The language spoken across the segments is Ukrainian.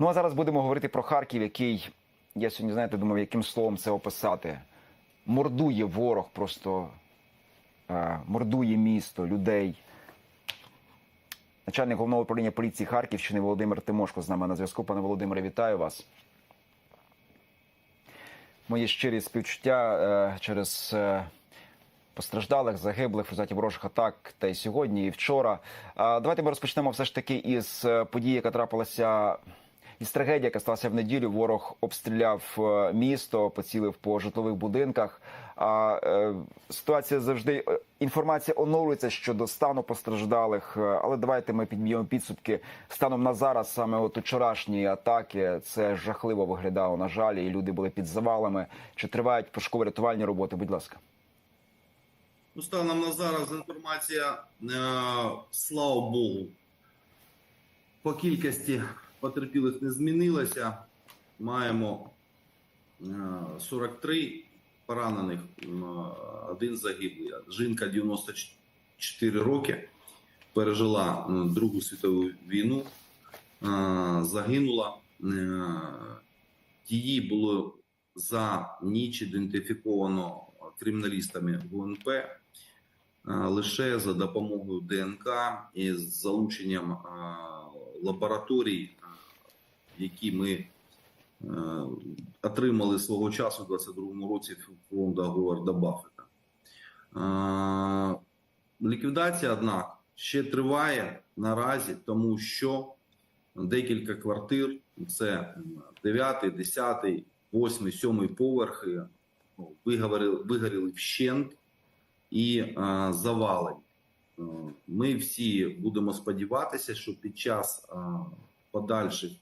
Ну а зараз будемо говорити про Харків, який я сьогодні знаєте, думав, яким словом це описати. Мордує ворог, просто е, мордує місто, людей. Начальник головного управління поліції Харківщини Володимир Тимошко з нами на зв'язку. Пане Володимире, вітаю вас. Мої щирі співчуття е, через е, постраждалих, загиблих в результаті ворожих атак та й сьогодні, і вчора. А давайте ми розпочнемо все ж таки із е, події, яка трапилася. Із трагедії, яка сталася в неділю, ворог обстріляв е, місто, поцілив по житлових будинках. А е, ситуація завжди е, інформація оновлюється щодо стану постраждалих. Але давайте ми підб'ємо підсумки станом на зараз. Саме от вчорашні атаки це жахливо виглядало. На жаль, і люди були під завалами. Чи тривають пошуково рятувальні роботи? Будь ласка. Ну, станом на зараз інформація, е, слава Богу, по кількості потерпілих не змінилася. Маємо е, 43 поранених, один загиблий. Жінка 94 роки, пережила Другу світову війну, е, загинула. Е, Її було за ніч ідентифіковано криміналістами ГУНП е, лише за допомогою ДНК і з залученням е, лабораторій, е, які ми е, отримали свого часу у 2022 році в фонду Говарда Баффета. Е, Ліквідація, однак, ще триває наразі, тому що декілька квартир це 9, 10, 8, 7 поверхи вигоріли, вигоріли вщент і е, завалені. Ми всі будемо сподіватися, що під час подальших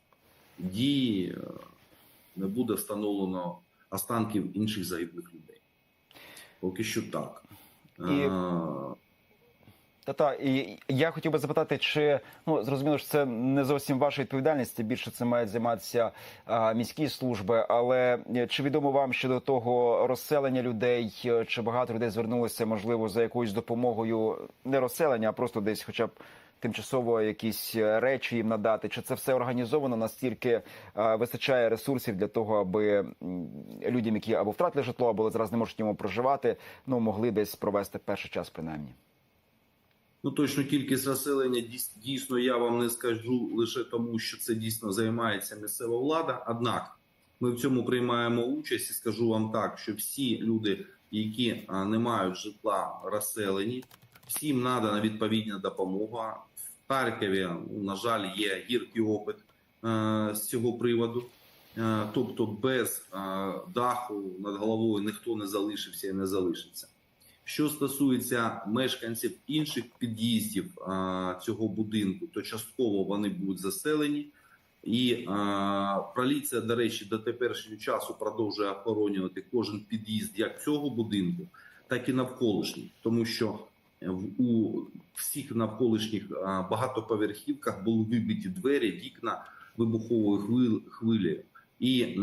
дій е, не буде встановлено останків інших загиблих людей. Поки що так. І- Е, Та та і я хотів би запитати, чи ну зрозуміло, що це не зовсім ваша відповідальність, більше це мають займатися а, міські служби. Але е, чи відомо вам щодо того розселення людей? е, Чи багато людей звернулося, можливо, за якоюсь допомогою не розселення, а просто десь, хоча б тимчасово якісь е, речі їм надати? Чи це все організовано настільки е, вистачає ресурсів для того, аби людям, які або втратили житло, або зараз не можуть в ньому проживати, ну могли десь провести перший час принаймні? Ну, точно кількість населення дійс- дійсно я вам не скажу лише тому, що це дійсно займається місцева влада. Однак ми в цьому приймаємо участь і скажу вам так, що всі люди, які не мають житла, розселені, всім надана відповідна допомога. В Харкові, на жаль, є гіркий опит е, з цього приводу. Е, тобто без е, даху над головою ніхто не залишився і не залишиться. Що стосується мешканців інших під'їздів цього будинку, то частково вони будуть заселені, і а, поліція, до речі, до теперішнього часу продовжує охоронювати кожен під'їзд як цього будинку, так і навколишніх, тому що у всіх навколишніх багатоповерхівках були вибиті двері, вікна вибухової хвилі. І е,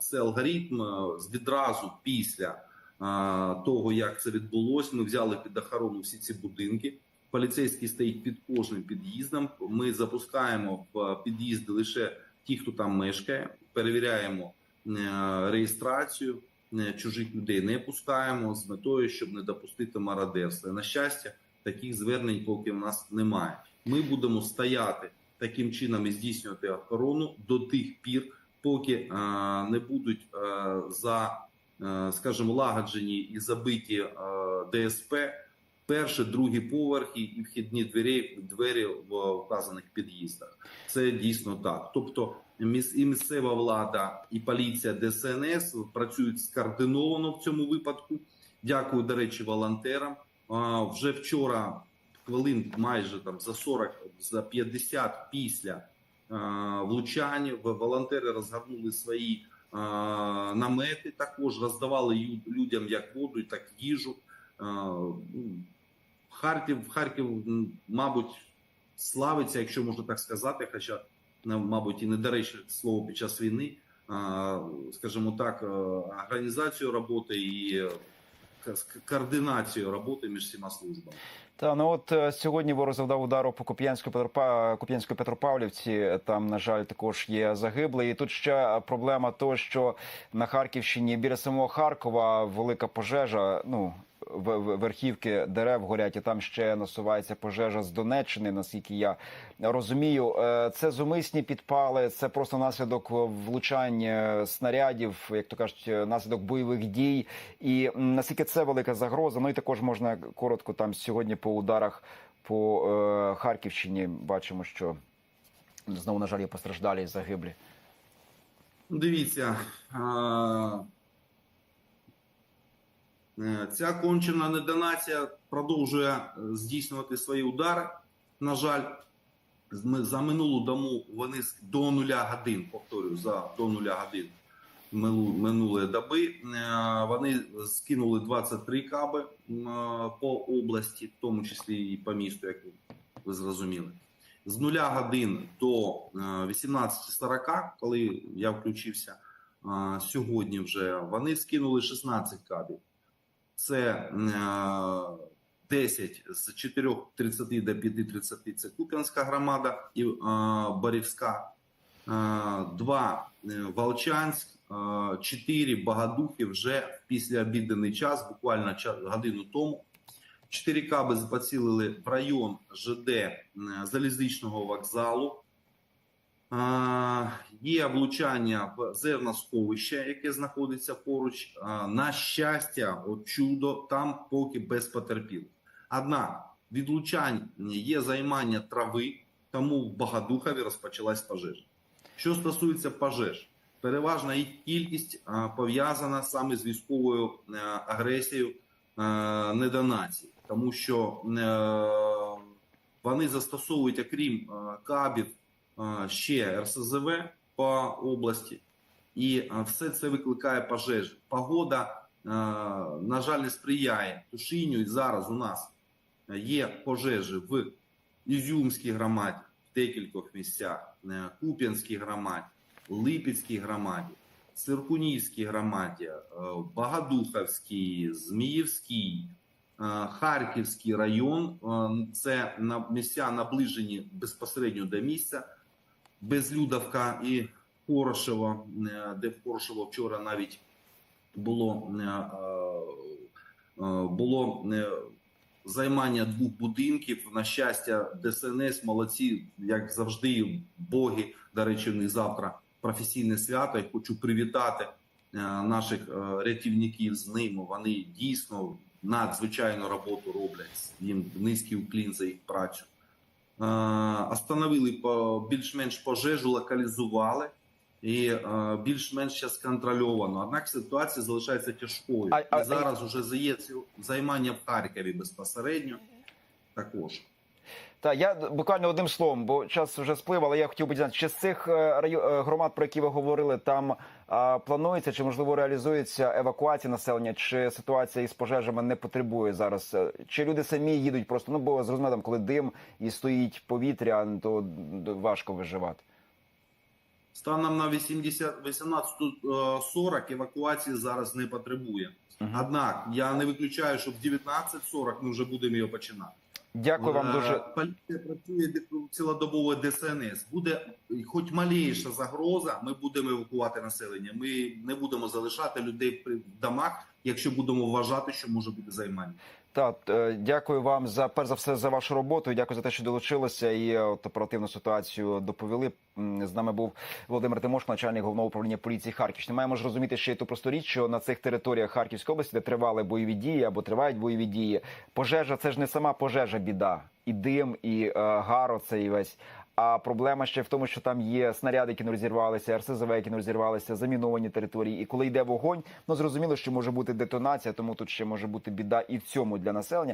це алгоритм е, відразу після того, як це відбулося. Ми взяли під охорону всі ці будинки. Поліцейський стоїть під кожним під'їздом. Ми запускаємо в під'їзди лише ті, хто там мешкає. Перевіряємо е, реєстрацію е, чужих людей. Не пускаємо з метою, щоб не допустити мародерства. На щастя, таких звернень поки в нас немає. Ми будемо стояти таким чином і здійснювати охорону до тих пір, поки е, не будуть е, за е, скажімо, лагоджені і забиті е, ДСП, перші, другі поверхи і вхідні двері, двері в вказаних під'їздах. Це дійсно так. Тобто і місцева влада, і поліція ДСНС працюють скоординовано в цьому випадку. Дякую, до речі, волонтерам. Вже вчора хвилин майже там за 40, за 50 після влучань волонтери розгорнули свої намети також роздавали людям як воду, так і їжу. Харків, Харків, мабуть, славиться, якщо можна так сказати, хоча, мабуть, і недоречне слово під час війни, скажімо так, е, організацією роботи і е, координацією роботи між всіма службами. Та ну от е, сьогодні ворог завдав удару по Куп'янську Куп'янської Петропавлівці. Там, на жаль, також є загиблий. І тут ще проблема того, що на Харківщині біля самого Харкова велика пожежа. Ну верхівки дерев горять, і там ще насувається пожежа з Донеччини. Наскільки я розумію, Е, це зумисні підпали, це просто наслідок влучання снарядів, як то кажуть, наслідок бойових дій. І наскільки це велика загроза? Ну і також можна коротко там сьогодні по ударах по е, Харківщині бачимо, що знову на жаль є постраждалі і загиблі. Дивіться, ця кончена недонація продовжує е, здійснювати свої удари. На жаль, за минулу дому вони до нуля годин, повторюю, за до нуля годин минулої доби. е, Вони скинули 23 каби е, по області, в тому числі і по місту, як ви зрозуміли. З нуля годин до е, 18.40, коли я включився е, сьогодні, вже вони скинули 16 кабів. Це е, 10 з 4.30 до 5.30 це Куп'янська громада і е, Борівська, е, 2 Волчанськ, 4 Богодухи вже в післяобідний час, буквально годину тому. 4 каби поцілили в район ЖД е, залізничного вокзалу. Є влучання в зерносховище, яке знаходиться поруч. На щастя, от чудо, там поки без потерпілих. Однак від влучань є займання трави, тому в Богодухові розпочалась пожежа. Що стосується пожеж, переважна їх кількість пов'язана саме з військовою е, агресією е, недонації, тому що е, вони застосовують, окрім кабів, ще РСЗВ по області, і все це викликає пожежі. Погода, на жаль, не сприяє тушінню. І зараз у нас є пожежі в Ізюмській громаді, в декількох місцях, Куп'янській громаді, Липецькій громаді, Циркунівській громаді, Богодуховській, Зміївській, Харківський район. Це місця наближені безпосередньо до місця. Безлюдовка і Хорошево, е, де в Хорошево вчора навіть було, е, е, було займання двох будинків. На щастя, ДСНС молодці, як завжди, боги. До речі, них завтра професійне свято. Я хочу привітати наших рятівників з ними. Вони дійсно надзвичайну роботу роблять. Їм низький уклін за їх працю. Е, Остановили по більш-менш пожежу, локалізували. І е, більш-менш зараз контрольовано. Однак ситуація залишається тяжкою. І зараз вже є займання в Харкові безпосередньо також. Та я буквально одним словом, бо час вже сплив, але я хотів би дізнатися, чи з цих е, е, громад, про які ви говорили, там а, планується чи можливо реалізується евакуація населення, чи ситуація із пожежами не потребує зараз? Е, Чи люди самі їдуть просто? Ну бо зрозуміло, там, коли дим і стоїть повітря, то важко виживати. Станом на 80, 18.40 евакуації зараз не потребує. Однак я не виключаю, що в 19.40 ми вже будемо його починати. Дякую вам Е, дуже. Поліція працює цілодобово ДСНС. Буде хоч малейша загроза, ми будемо евакувати населення. Ми не будемо залишати людей в домах, якщо будемо вважати, що може бути займання. Так, е, дякую вам за перш за все за вашу роботу. Дякую за те, що долучилися і е, от оперативну ситуацію доповіли. З нами був Володимир Тимошко, начальник головного управління поліції Харківщини. Маємо ж розуміти ще й ту просту річ, що на цих територіях Харківської області, де тривали бойові дії або тривають бойові дії, пожежа це ж не сама пожежа, біда, і дим, і е, гаро цей весь. А проблема ще в тому, що там є снаряди, які не розірвалися, РСЗВ, які не розірвалися, заміновані території. І коли йде вогонь, ну зрозуміло, що може бути детонація, тому тут ще може бути біда і в цьому для населення.